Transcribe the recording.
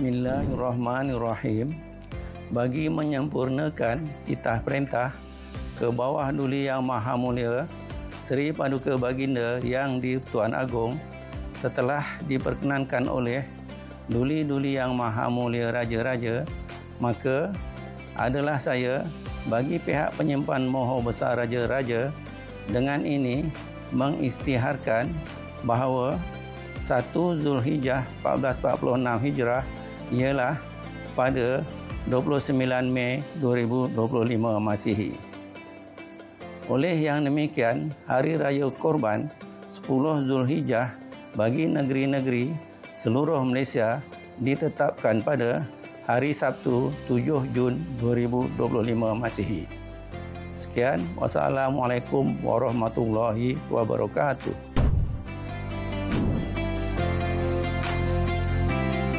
Bismillahirrahmanirrahim. Bagi menyempurnakan titah perintah ke bawah Duli Yang Maha Mulia Seri Paduka Baginda Yang di Tuan Agong setelah diperkenankan oleh Duli-Duli Yang Maha Mulia Raja-Raja maka adalah saya bagi pihak penyimpan Moho Besar Raja-Raja dengan ini mengistiharkan bahawa 1 Zulhijjah 1446 Hijrah ialah pada 29 Mei 2025 Masihi. Oleh yang demikian, Hari Raya Korban 10 Zulhijjah bagi negeri-negeri seluruh Malaysia ditetapkan pada hari Sabtu 7 Jun 2025 Masihi. Sekian, wassalamualaikum warahmatullahi wabarakatuh.